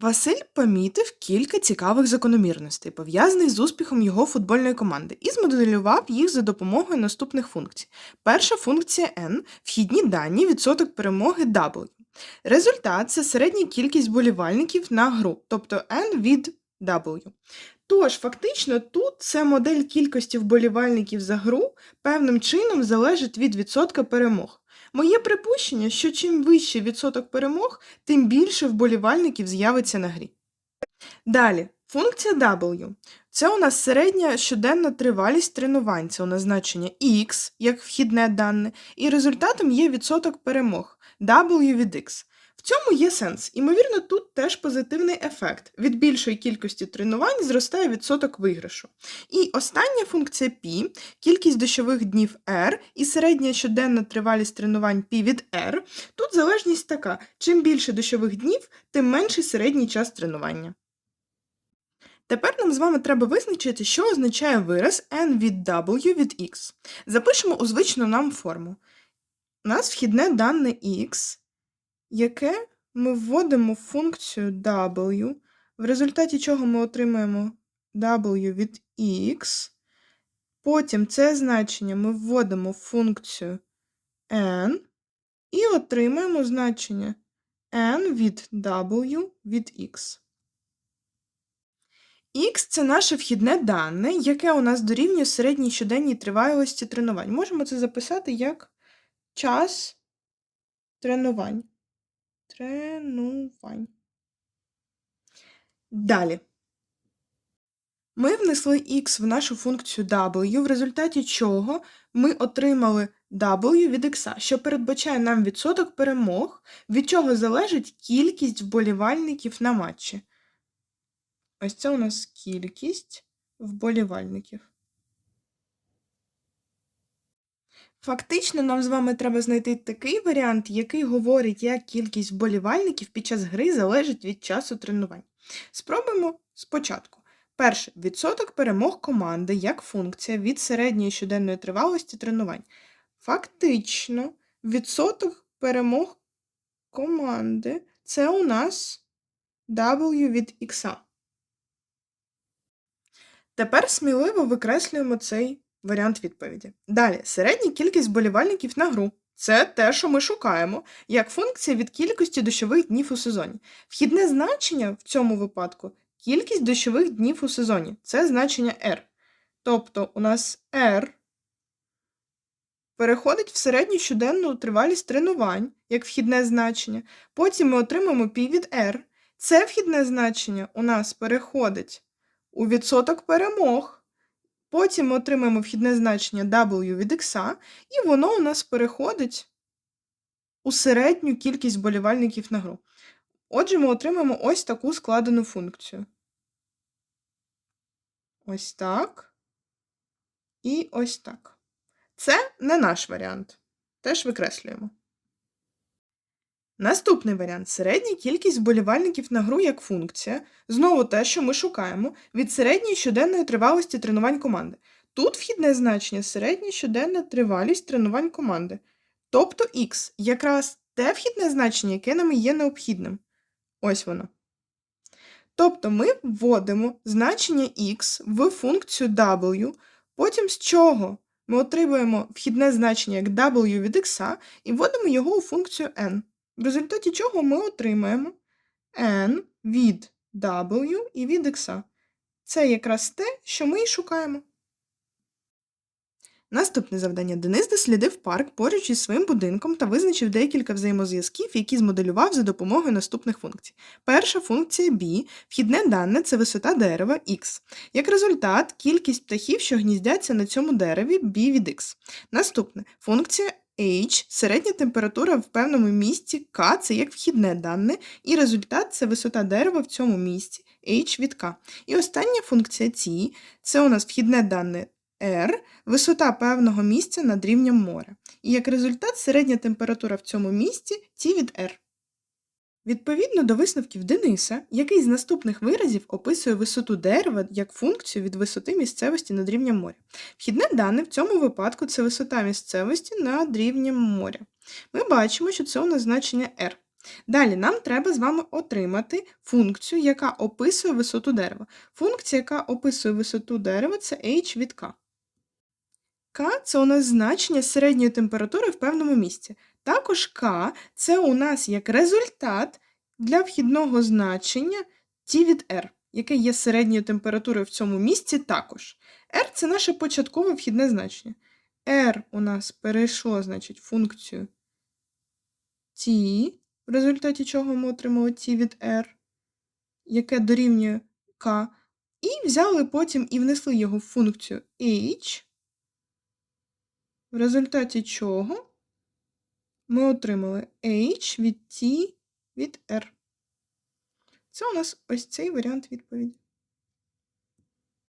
Василь помітив кілька цікавих закономірностей, пов'язаних з успіхом його футбольної команди, і змоделював їх за допомогою наступних функцій. Перша функція n – вхідні дані, відсоток перемоги W. Результат це середня кількість болівальників на гру, тобто n від W. Тож, фактично, тут це модель кількості вболівальників за гру певним чином залежить від відсотка перемог. Моє припущення, що чим вищий відсоток перемог, тим більше вболівальників з'явиться на грі. Далі, функція W. Це у нас середня щоденна тривалість тренувань, це у нас X, як вхідне дане, і результатом є відсоток перемог W від X. Цьому є сенс. Імовірно, тут теж позитивний ефект. Від більшої кількості тренувань зростає відсоток виграшу. І остання функція π – кількість дощових днів R і середня щоденна тривалість тренувань π від R. Тут залежність така: чим більше дощових днів, тим менший середній час тренування. Тепер нам з вами треба визначити, що означає вираз n від W від x. Запишемо у звичну нам форму. У нас вхідне дане x, яке ми вводимо в функцію W, в результаті чого ми отримаємо W від x. Потім це значення ми вводимо в функцію n і отримаємо значення n від W від x. Х це наше вхідне дане, яке у нас дорівнює середній щоденній тривалості тренувань. Можемо це записати як час тренувань. Тренувань. Далі. Ми внесли x в нашу функцію w, в результаті чого ми отримали w від x, що передбачає нам відсоток перемог, від чого залежить кількість вболівальників на матчі. Ось це у нас кількість вболівальників. Фактично, нам з вами треба знайти такий варіант, який говорить, як кількість вболівальників під час гри залежить від часу тренувань. Спробуємо спочатку. Перше відсоток перемог команди як функція від середньої щоденної тривалості тренувань. Фактично, відсоток перемог команди це у нас W від X. Тепер сміливо викреслюємо цей варіант відповіді. Далі, середня кількість вболівальників на гру. Це те, що ми шукаємо, як функція від кількості дощових днів у сезоні. Вхідне значення в цьому випадку кількість дощових днів у сезоні. Це значення R. Тобто у нас R переходить в середню щоденну тривалість тренувань, як вхідне значення. Потім ми отримаємо π від R. Це вхідне значення у нас переходить у відсоток перемог. Потім ми отримаємо вхідне значення W від X, і воно у нас переходить у середню кількість болівальників на гру. Отже, ми отримаємо ось таку складену функцію. Ось так. І ось так. Це не наш варіант. Теж викреслюємо. Наступний варіант середня кількість вболівальників на гру як функція. Знову те, що ми шукаємо, від середньої щоденної тривалості тренувань команди. Тут вхідне значення середня щоденна тривалість тренувань команди. Тобто Х якраз те вхідне значення, яке нам є необхідним. Ось воно. Тобто ми вводимо значення Х в функцію W, потім з чого ми отримуємо вхідне значення як W від X і вводимо його у функцію n в результаті чого ми отримаємо n від w і від x. Це якраз те, що ми і шукаємо. Наступне завдання. Денис дослідив парк поруч із своїм будинком та визначив декілька взаємозв'язків, які змоделював за допомогою наступних функцій. Перша функція b, вхідне дане це висота дерева x. Як результат, кількість птахів, що гніздяться на цьому дереві b від x. Наступне функція H середня температура в певному місці К це як вхідне дане, і результат це висота дерева в цьому місці H від К. І остання функція Ці це у нас вхідне дане R, висота певного місця над рівнем моря. І як результат середня температура в цьому місці Т від R. Відповідно до висновків Дениса, який з наступних виразів описує висоту дерева як функцію від висоти місцевості над рівнем моря. Вхідне дане в цьому випадку це висота місцевості над рівнем моря. Ми бачимо, що це у нас значення R. Далі нам треба з вами отримати функцію, яка описує висоту дерева. Функція, яка описує висоту дерева, це h від k. К це у нас значення середньої температури в певному місці. Також К це у нас як результат для вхідного значення T від R, яке є середньою температурою в цьому місці також. R це наше початкове вхідне значення. R у нас перейшло, значить, функцію T, в результаті чого ми отримали T від R, яке дорівнює K, і взяли потім і внесли його в функцію H, в результаті чого ми отримали H від T від R. Це у нас ось цей варіант відповіді.